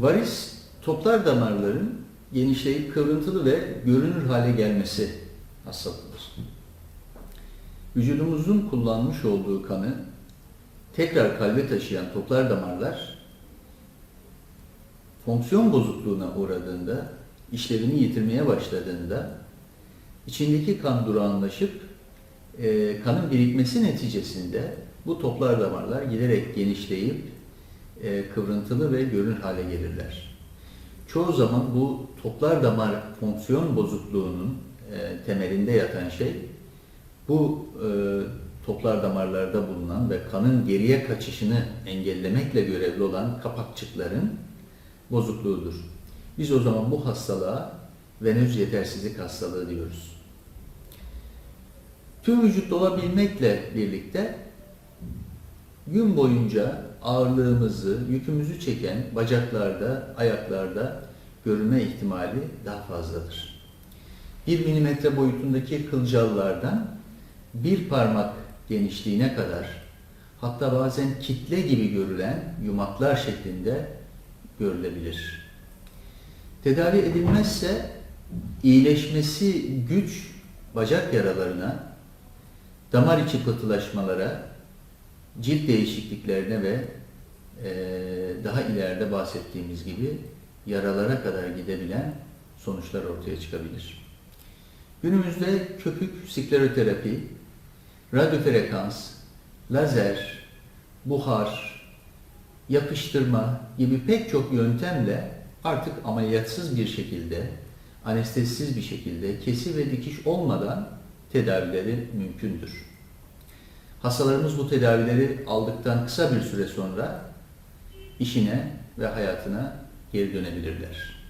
Varis toplar damarların genişleyip kıvrıntılı ve görünür hale gelmesi hastalığıdır. Vücudumuzun kullanmış olduğu kanı tekrar kalbe taşıyan toplar damarlar fonksiyon bozukluğuna uğradığında, işlevini yitirmeye başladığında içindeki kan durağanlaşıp e, kanın birikmesi neticesinde bu toplar damarlar giderek genişleyip e, kıvrıntılı ve görünür hale gelirler. Çoğu zaman bu toplar damar fonksiyon bozukluğunun e, temelinde yatan şey bu e, toplar damarlarda bulunan ve kanın geriye kaçışını engellemekle görevli olan kapakçıkların bozukluğudur. Biz o zaman bu hastalığa venöz yetersizlik hastalığı diyoruz. Tüm vücut dolabilmekle birlikte gün boyunca ağırlığımızı, yükümüzü çeken bacaklarda, ayaklarda görülme ihtimali daha fazladır. 1 milimetre boyutundaki kılcallardan bir parmak genişliğine kadar hatta bazen kitle gibi görülen yumaklar şeklinde görülebilir. Tedavi edilmezse iyileşmesi güç bacak yaralarına, damar içi pıhtılaşmalara, cilt değişikliklerine ve eee, daha ileride bahsettiğimiz gibi yaralara kadar gidebilen sonuçlar ortaya çıkabilir. Günümüzde köpük skleroterapi, radyofrekans, lazer, buhar, yapıştırma gibi pek çok yöntemle artık ameliyatsız bir şekilde, anestezisiz bir şekilde, kesi ve dikiş olmadan tedavileri mümkündür. Hastalarımız bu tedavileri aldıktan kısa bir süre sonra işine ve hayatına geri dönebilirler.